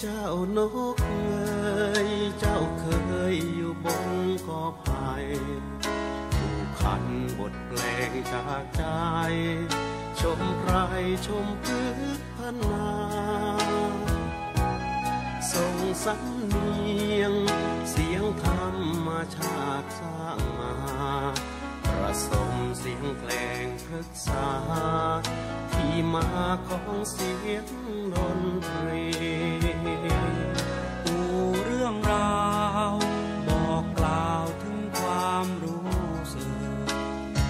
เจ้านกเอ๋ยเจ้าเคยอยู่บนกอไผ่ผู้คันบทเพลงจากใจ ชมไรชมพึกพนนาส่งสำเนียง เสียงธรรมชาติสร้างมาประสมเสียงเพลงพฤกษา ที่มาของเสียงดนต รู้สึก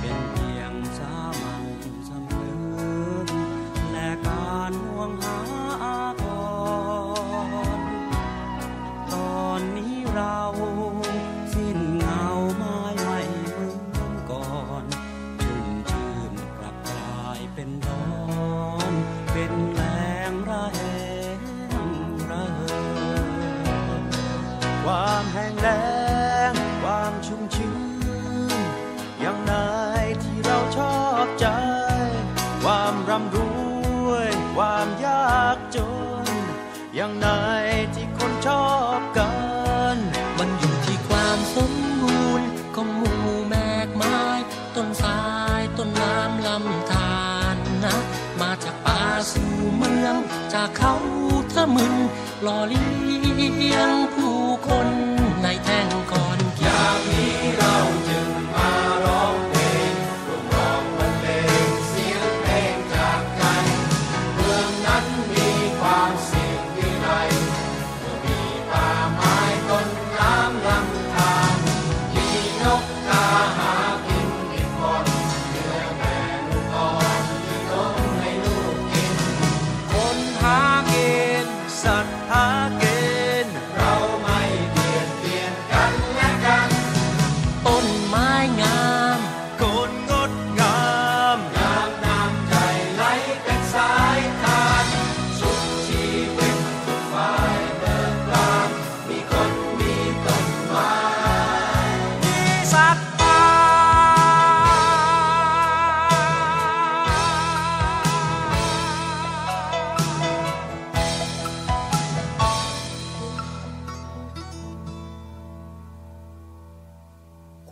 เป็นเพียงสามัญ อย่างไหนที่เราชอบใจ ความร่ำรวย ความยากจน อย่างไหนที่คนชอบกัน มันอยู่ที่ความสมบูรณ์ของหมู่แมกไม้ต้นสายต้นน้ำลำธารนะ มาจากป่าสู่เมือง จากเขาทะมึนหล่อเลี้ยงผู้คนในแท่ง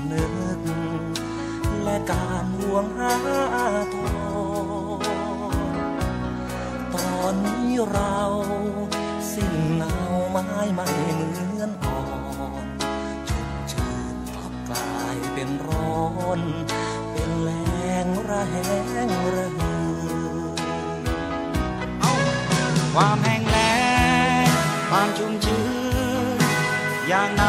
ำนึก และการห่วงหาทองตอนนี้เราสิ้นเงาไม้ไม่เหมือนอ่อนชุ่มชื่นกลับกลายเป็นร้อน เป็นแรงระแหงระหือความแห้งแล้งความชุ่มชื้นอย่างไหน